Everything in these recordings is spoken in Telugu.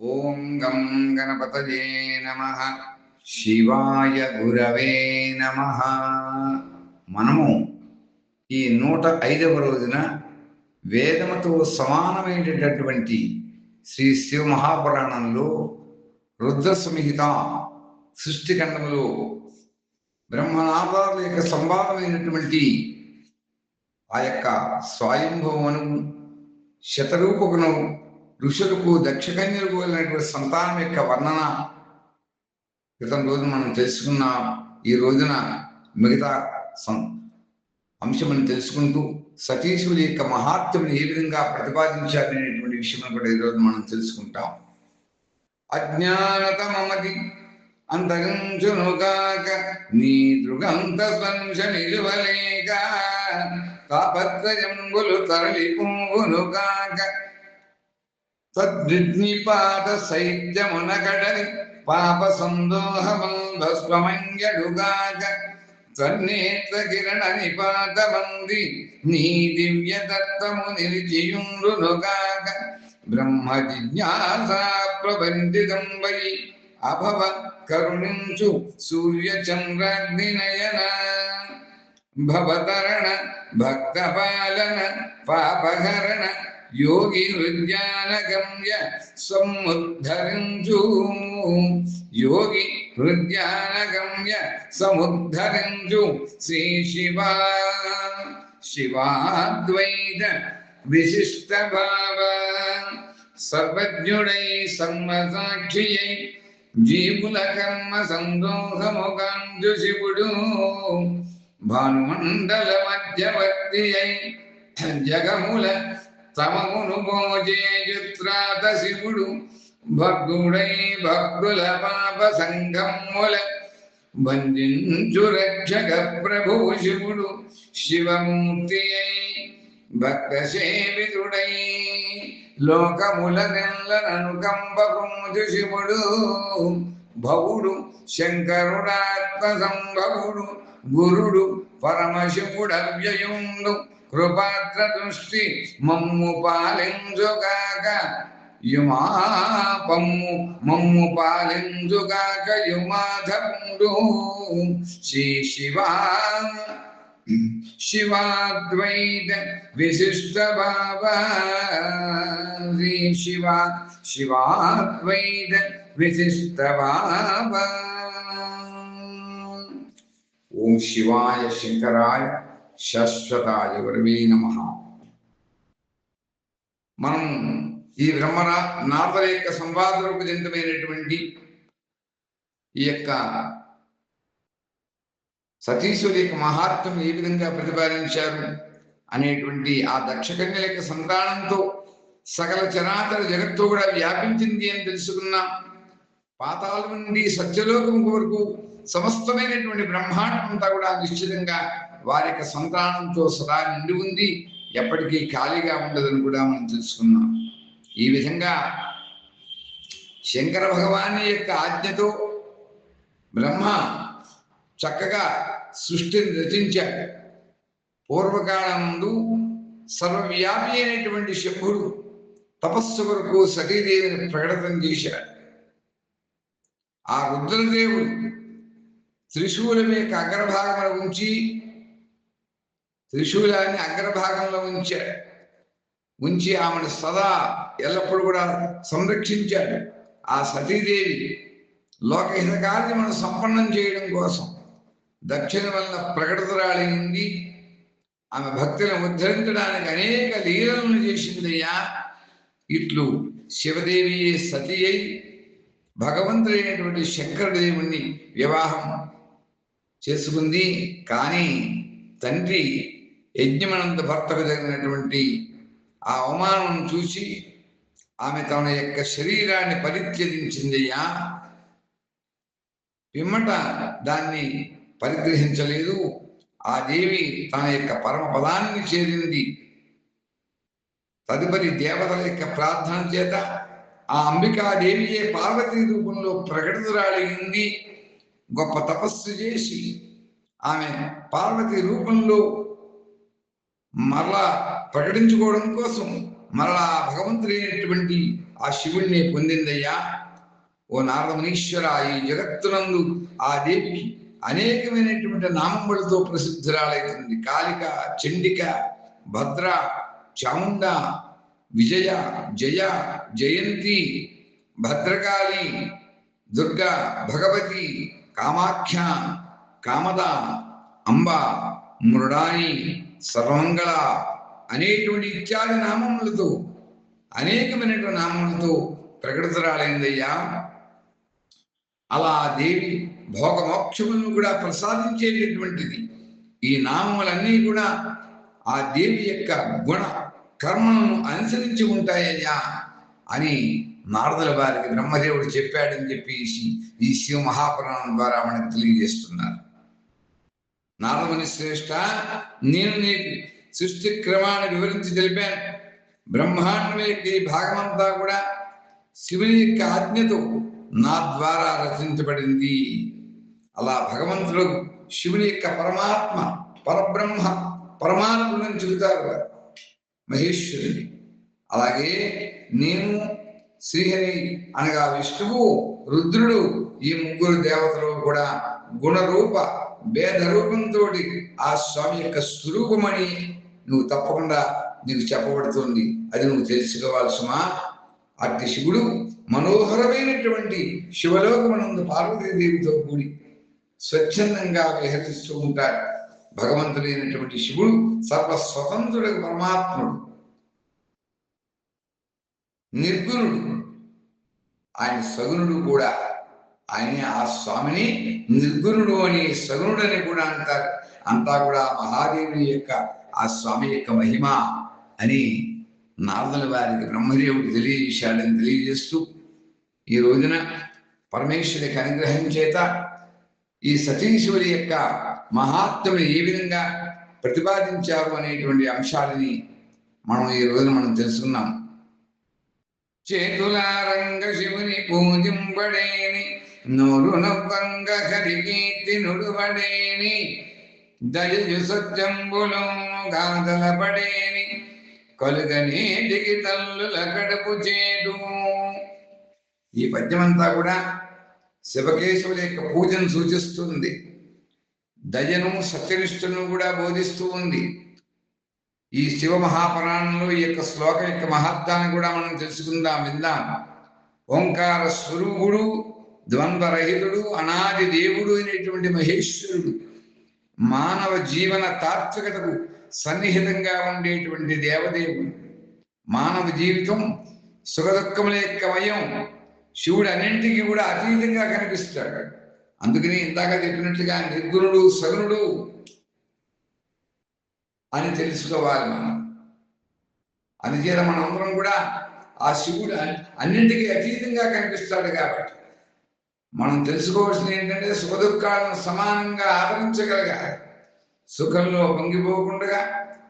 ఓం గం గణపతయే నమ. శివాయ గురవే నమ. మనము ఈ నూట ఐదవ రోజున వేదముతో సమానమైనటువంటి శ్రీ శివ మహాపురాణంలో రుద్ర సంహిత సృష్టిఖండములో బ్రహ్మనాథాల యొక్క సంవాదమైనటువంటి ఆ యొక్క స్వయంభవమును శతరూపకును ఋషులకు దక్షకన్యలకు వెళ్ళినటువంటి సంతానం యొక్క వర్ణన క్రితం రోజు మనం తెలుసుకున్నాం ఈ రోజున మిగతా సం- అంశమును తెలుసుకుంటూ సతీశుడి యొక్క మహాత్ముని ఏ విధంగా ప్రతిపాదించారనేటువంటి విషయం కూడా ఈరోజు మనం తెలుసుకుంటాం. అజ్ఞానత అజ్ఞానతమమతి అంతరించునుగాక నీ దృగంత స్పంశ నిలువలేక తాపత్రయంబులు తరలిపోవునుగాక తద్విజ్ఞిపాత శైత్యమునకడని పాప సందోహమంధస్వమంగడుగాక తన్నేత్ర కిరణ నిపాత మంది నీ దివ్య దత్తము నిలిచియుండునుగాక బ్రహ్మ జిజ్ఞాస ప్రబంధితం వై అభవ కరుణించు సూర్య చంద్రాగ్ని నయన భవతరణ భక్త పాలన పాపహరణ యోగి హృద్యానగమ్య సముద్ధరించు యోగి హృద్యానగమ్య సముద్ధరించు శ్రీ శివా శివాద్వైత విశిష్ట భావ. సర్వజ్ఞుడై సర్వసాక్షియై జీవుల కర్మ సందోహముగాంజు శివుడు. భానుమండల మధ్యవర్తి అయి జగముల తమమును భోజేయుత్రాత శివుడు భక్తుడై భక్తుల పాప సంఘముల బంధించు రక్షక ప్రభు శివుడు. శివమూర్తి అయి భక్త సేవితుడై లోకముల నెల్లనను కంపకుంజు శివుడు. భవుడు శంకరుడాత్మ సంభవుడు. గురుడు పరమశివుడు అవ్యయుడు కృపాత్ర దృష్టి మమ్ము పాలించుగాక యుమా పమ్ము మమ్ము పాలించుగాక యుమాధముడు శ్రీ శివా శివాద్వైత విశిష్ట భావ శ్రీ శివ శివాద్వైత విశిష్ట భావ ఓం శివాయ శంకరాయ శాశ్వతాయ గురవే నమ. మనం ఈ బ్రహ్మరా నాథల యొక్క సంవాద రూపజంతమైనటువంటి ఈ యొక్క సతీశ్వరి యొక్క మహాత్వం ఏ విధంగా ప్రతిపాదించారు అనేటువంటి ఆ దక్షకన్యల యొక్క సంతానంతో సకల చరాచర జగత్తు కూడా వ్యాపించింది అని తెలుసుకున్నాం పాతాల నుండి సత్యలోకం వరకు సమస్తమైనటువంటి బ్రహ్మాండం అంతా కూడా నిశ్చితంగా వారి యొక్క సంతానంతో సదా నిండి ఉంది. ఎప్పటికీ ఖాళీగా ఉండదని కూడా మనం తెలుసుకున్నాం. ఈ విధంగా శంకర భగవాని యొక్క ఆజ్ఞతో బ్రహ్మ చక్కగా సృష్టిని రచించాడు. పూర్వకాలంలో సర్వవ్యాపి అయినటువంటి శంభుడు తపస్సు వరకు సతీదేవిని ప్రకటన చేశాడు. ఆ రుద్రదేవుడు త్రిశూలం యొక్క అగ్రభాగంలో ఉంచి త్రిశూలాన్ని అగ్రభాగంలో ఉంచాడు. ఉంచి ఆమెను సదా ఎల్లప్పుడూ కూడా సంరక్షించాడు. ఆ సతీదేవి లోకహిత కార్యమును సంపన్నం చేయడం కోసం దక్షిణ వలన ప్రకటనరాలింది ఆమె భక్తులను ఉద్ధరించడానికి అనేక లీలలను చేసిందయ్యా. ఇట్లు శివదేవి సతి అయి భగవంతుడైనటువంటి శంకరదేవుణ్ణి వివాహం చేసుకుంది. కానీ తండ్రి యజ్ఞమనంత భర్తకు జరిగినటువంటి ఆ అవమానం చూసి ఆమె తన యొక్క శరీరాన్ని పరిత్యజించిందయ్యా. పిమ్మట దాన్ని పరిగ్రహించలేదు. ఆ దేవి తన యొక్క పరమ పదాన్ని చేరింది. తదుపరి దేవతల యొక్క ప్రార్థన చేత ఆ అంబికాదేవియే పార్వతీ రూపంలో ప్రకటితురాలింది గొప్ప తపస్సు చేసి ఆమె పార్వతి రూపంలో మరలా ప్రకటించుకోవడం కోసం మరలా భగవంతుడైనటువంటి ఆ శివుణ్ణి పొందిందయ్యా. ఓ నారదమునీశ్వర ఈ జగత్తునందు ఆ దేవికి అనేకమైనటువంటి నామములతో ప్రసిద్ధురాలైతుంది కాళిక చండిక భద్ర చాముండ విజయ జయ జయంతి భద్రకాళి దుర్గా భగవతి కామాఖ్య కామద అంబ మృడాని సర్వంగళ అనేటువంటి ఇత్యాది నామములతో అనేకమైనటువంటి నామములతో ప్రకటితరాలైందయ్యా. అలా ఆ దేవి భోగమోక్షములను కూడా ప్రసాదించేటటువంటిది. ఈ నామములన్నీ కూడా ఆ దేవి యొక్క గుణ కర్మలను అనుసరించి ఉంటాయ్యా అని నారదుల వారికి బ్రహ్మదేవుడు చెప్పాడని చెప్పేసి ఈ శివ మహాపురాణం ద్వారా మనకు తెలియజేస్తున్నారు. నారదముని శ్రేష్ట నేను నీకు సృష్టి క్రమాన్ని వివరించి తెలిపాను. బ్రహ్మాండం యొక్క ఈ భాగమంతా కూడా శివుని యొక్క ఆజ్ఞతో నా ద్వారా రచించబడింది. అలా భగవంతుడు శివుని యొక్క పరమాత్మ పరబ్రహ్మ పరమాత్మని చెబుతారు వారు. మహేశ్వరుని. అలాగే నేను శ్రీహరి అనగా విష్ణువు రుద్రుడు ఈ ముగ్గురు దేవతలు కూడా గుణరూప భేద రూపంతో ఆ స్వామి యొక్క స్వరూపమని నువ్వు తప్పకుండా నీకు చెప్పబడుతుంది. అది నువ్వు తెలుసుకోవాలి సుమా. అట్టి శివుడు మనోహరమైనటువంటి శివలోకమనందు పార్వతీదేవితో కూడి స్వచ్ఛందంగా విహరిస్తూ ఉంటాడు. భగవంతుడైనటువంటి శివుడు సర్వ స్వతంత్రుడు పరమాత్ముడు. నిర్గుణుడు. ఆయన సగుణుడు కూడా ఆయన ఆ స్వామిని నిర్గుణుడు అని సగుణుడు అని కూడా అంటారు అంతా కూడా మహాదేవుని యొక్క ఆ స్వామి యొక్క మహిమ అని నారదుల వారికి బ్రహ్మదేవుడు తెలియజేశాడని తెలియజేస్తూ ఈ రోజున పరమేశ్వరికి అనుగ్రహం చేత ఈ సతీశ్వరి యొక్క మహాత్ముని ఏ విధంగా ప్రతిపాదించారు అనేటువంటి అంశాలని మనం ఈ రోజున మనం తెలుసుకున్నాం. చేతులారంగ శివుని పూజింపడేని నోరు నవ్వంగ హరికీర్తి నుడువడేని దయజు సత్యంబులో గాంధలపడేని కలుగనేటికి తల్లుల కడుపు చేటు ఈ పద్యమంతా కూడా శివకేశవుల యొక్క పూజను సూచిస్తుంది. దయను సత్యనిష్ఠను కూడా బోధిస్తూ ఉంది. ఈ శివ మహాపురాణంలో ఈ యొక్క శ్లోకం యొక్క మహత్వాన్ని కూడా మనం తెలుసుకుందాం విందాం. ఓంకార స్వరూపుడు ద్వంద్వరహితుడు అనాది దేవుడు అయినటువంటి మహేశ్వరుడు మానవ జీవన తాత్వికతకు సన్నిహితంగా ఉండేటువంటి దేవదేవుడు. మానవ జీవితం సుఖదుఖముల యొక్క వయం శివుడు అన్నింటికి కూడా అతీతంగా కనిపిస్తాడు. అందుకని ఇందాక చెప్పినట్లుగా నిర్గుణుడు సగుణుడు అని తెలుసుకోవాలి మనం. అందుచేత మనందరం కూడా ఆ శివుడు అన్నింటికీ అతీతంగా కనిపిస్తాడు కాబట్టి మనం తెలుసుకోవాల్సింది ఏంటంటే సుఖదుఖాలను సమానంగా ఆదరించగలగాలి సుఖంలో పొంగిపోకుండా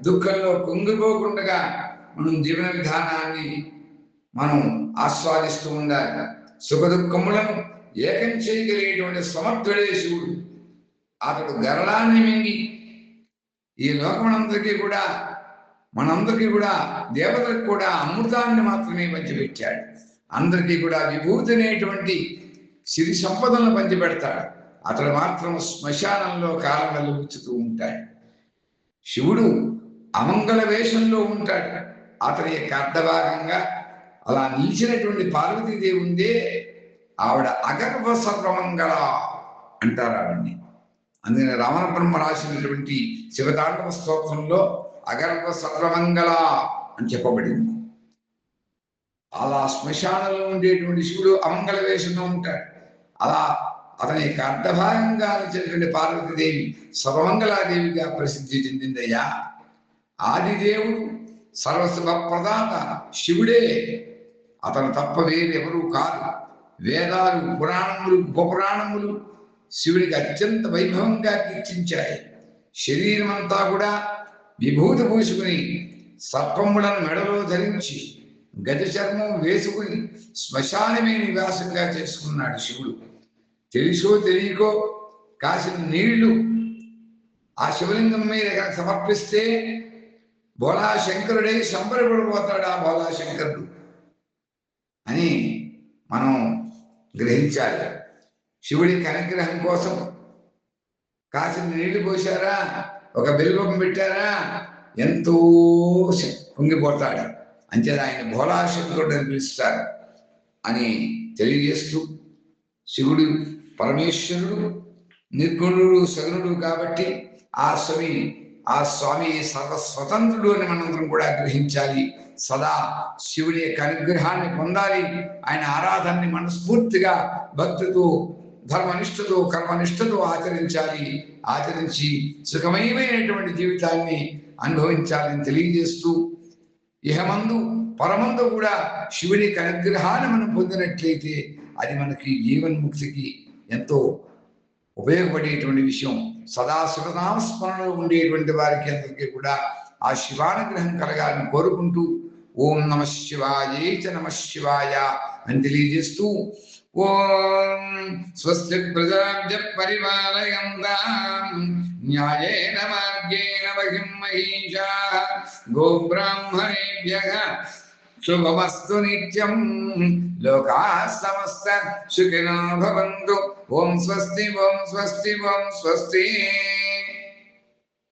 దుఃఖంలో కుంగిపోకుండా మనం జీవన విధానాన్ని మనం ఆస్వాదిస్తూ ఉండాలి. సుఖ దుఃఖములను ఏకం చేయగలిగేటువంటి సమర్థుడే శివుడు. అతడు గరళాన్ని మింగి ఈ లోకమనందరికీ కూడా మనందరికీ కూడా దేవతలకు కూడా అమృతాన్ని మాత్రమే మధ్యపెట్టాడు. అందరికీ కూడా విభూతి అనేటువంటి సిరి సంపదలను పంచిపెడతాడు. అతడు మాత్రం శ్మశానంలో కాలం వెలుగుచ్చుతూ ఉంటాడు. శివుడు అమంగళ వేషంలో ఉంటాడు. అతని యొక్క అర్ధభాగంగా అలా నిలిచినటువంటి పార్వతీదేవి ఉందే ఆవిడ అగర్భ సర్వమంగళ అంటారు ఆవిడ్ని. అందుకని రమణ బ్రహ్మ రాసినటువంటి శివతాండవ స్తోత్రంలో అగర్భ సర్వమంగళ అని చెప్పబడింది. అలా శ్మశానంలో ఉండేటువంటి శివుడు అమంగళ వేషంలో ఉంటాడు. అలా అతని యొక్క అర్ధభాగంగా నిలిచినటువంటి పార్వతీదేవి సర్వమంగళాదేవిగా ప్రసిద్ధి చెందిందయ్యా. ఆదిదేవుడు సర్వశివ ప్రదాత శివుడే. అతను తప్ప వేరెవరూ కాదు. వేదాలు పురాణములు గోపురాణములు శివుడికి అత్యంత వైభవంగా కీర్తించాయి. శరీరమంతా కూడా విభూతి పూసుకుని సర్పములను మెడలో ధరించి గజ చర్మం వేసుకుని శ్మశానమే నివాసంగా చేసుకున్నాడు శివుడు. తెలుసో తెలియకో కాసిన నీళ్ళు ఆ శివలింగం మీద సమర్పిస్తే బోలా శంకరుడై సంబరపడిపోతాడు ఆ బోలా శంకరుడు అని మనం గ్రహించాలి. శివుడి అనుగ్రహం కోసం కాసిన నీళ్ళు పోసారా ఒక బిల్వం పెట్టారా? ఎంతో కుంగిపోతాడు అంతే ఆయన భోలాశంకరుడు అని పిలుస్తారు అని తెలియజేస్తూ శివుడు పరమేశ్వరుడు నిర్గుణుడు సగుణుడు కాబట్టి ఆ స్వామి ఆ స్వామి సర్వస్వతంత్రుడు అని మనందరం కూడా గ్రహించాలి. సదా శివుడి యొక్క అనుగ్రహాన్ని పొందాలి. ఆయన ఆరాధనని మనస్ఫూర్తిగా భక్తితో ధర్మనిష్టతో కర్మనిష్టతో ఆచరించాలి. ఆచరించి సుఖమయమైనటువంటి జీవితాన్ని అనుభవించాలని తెలియజేస్తూ ఇహమందు పరమందు కూడా శివుని అనుగ్రహాన్ని మనం పొందినట్లయితే అది మనకి జీవన్ముక్తికి ఎంతో ఉపయోగపడేటువంటి విషయం. సదా సుఖనామస్మరణలో ఉండేటువంటి వారికి అందరికీ కూడా ఆ శివానుగ్రహం కలగాలని కోరుకుంటూ ఓం నమ శివాయే చ నమ శివాయ అని తెలియజేస్తూ ఓం స్వస్తి ప్రజాభ్య పరివారయంగా న్యాయేన మార్గేణ మహిం మహిషా గోబ్రాహ్మణేభ్యః శుభమస్తు నిత్యం. లోకా సమస్త సుఖినో భవంతు. ఓం స్వస్తి ఓం స్వస్తి ఓం స్వస్తి.